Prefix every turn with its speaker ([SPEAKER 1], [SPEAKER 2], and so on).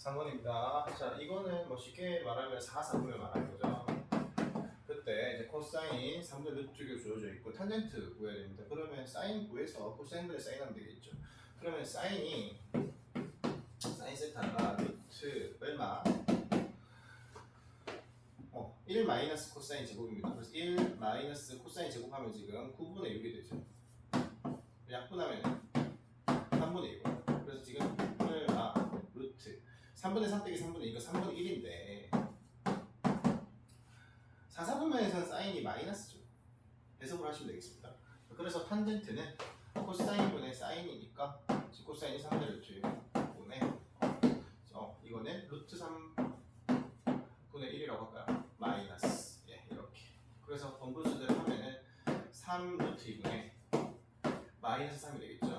[SPEAKER 1] 3번입니다. 자, 이거는 뭐 쉽게 말하면 4, 4분을 말하는 거죠. 그때 이제 코사인 3분의 루트 쪽에 주어져 있고 탄젠트 구해야 됩니다. 그러면 사인 구해서 코사인분의 사인하면 되겠죠. 그러면 사인이 사인 세타가 루트 얼마? 어, 1 마이너스 코사인 제곱입니다. 그래서 1 마이너스 코사인 제곱하면 지금 9분의 6이 되죠. 약분하면 3분의 3 빼기 3분의 2가 3분의 1인데 4, 4분면에서는 사인이 마이너스죠. 해석을 하시면 되겠습니다. 그래서 탄젠트는 코사인분의 사인이니까 코사인이 3분의 루트 1분의 어, 이거는 루트 3분의 1이라고 할까요? 마이너스 예, 이렇게 그래서 번분수대로 하면은 3 루트 2분의 마이너스 3이 되겠죠.